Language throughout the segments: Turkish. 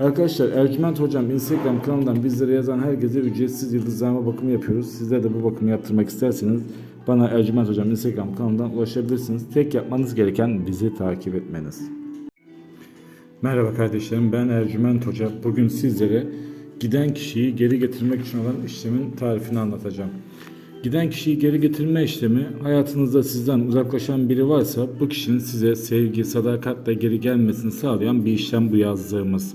Arkadaşlar Ercüment Hocam Instagram kanalından bizlere yazan herkese ücretsiz yıldızlama bakımı yapıyoruz. Sizler de bu bakımı yaptırmak isterseniz bana Ercüment Hocam Instagram kanalından ulaşabilirsiniz. Tek yapmanız gereken bizi takip etmeniz. Merhaba kardeşlerim ben Ercüment Hoca. Bugün sizlere giden kişiyi geri getirmek için olan işlemin tarifini anlatacağım. Giden kişiyi geri getirme işlemi hayatınızda sizden uzaklaşan biri varsa bu kişinin size sevgi, sadakatle geri gelmesini sağlayan bir işlem bu yazdığımız.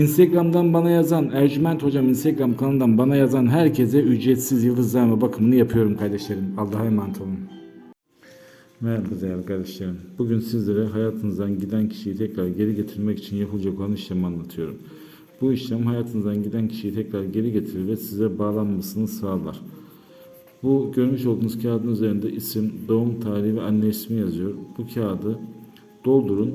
Instagram'dan bana yazan, Ercüment Hocam Instagram kanalından bana yazan herkese ücretsiz yıldızlarma bakımını yapıyorum kardeşlerim. Allah'a emanet olun. Merhaba değerli kardeşlerim. Bugün sizlere hayatınızdan giden kişiyi tekrar geri getirmek için yapılacak olan işlemi anlatıyorum. Bu işlem hayatınızdan giden kişiyi tekrar geri getirir ve size bağlanmasını sağlar. Bu görmüş olduğunuz kağıdın üzerinde isim, doğum tarihi ve anne ismi yazıyor. Bu kağıdı doldurun